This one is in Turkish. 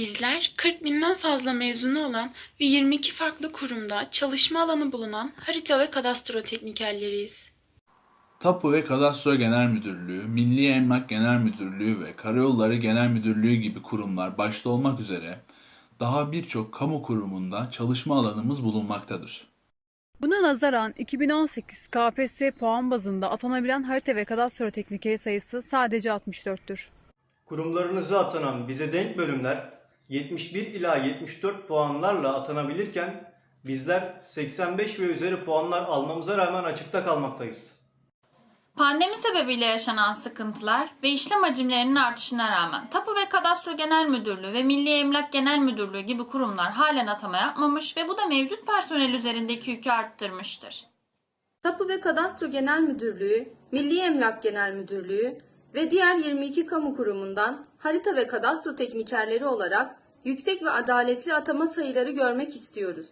Bizler 40 binden fazla mezunu olan ve 22 farklı kurumda çalışma alanı bulunan harita ve kadastro teknikerleriyiz. Tapu ve Kadastro Genel Müdürlüğü, Milli Emlak Genel Müdürlüğü ve Karayolları Genel Müdürlüğü gibi kurumlar başta olmak üzere daha birçok kamu kurumunda çalışma alanımız bulunmaktadır. Buna nazaran 2018 KPSS puan bazında atanabilen harita ve kadastro teknikeri sayısı sadece 64'tür. Kurumlarınıza atanan bize denk bölümler 71 ila 74 puanlarla atanabilirken bizler 85 ve üzeri puanlar almamıza rağmen açıkta kalmaktayız. Pandemi sebebiyle yaşanan sıkıntılar ve işlem hacimlerinin artışına rağmen Tapu ve Kadastro Genel Müdürlüğü ve Milli Emlak Genel Müdürlüğü gibi kurumlar halen atama yapmamış ve bu da mevcut personel üzerindeki yükü arttırmıştır. Tapu ve Kadastro Genel Müdürlüğü, Milli Emlak Genel Müdürlüğü ve diğer 22 kamu kurumundan harita ve kadastro teknikerleri olarak yüksek ve adaletli atama sayıları görmek istiyoruz.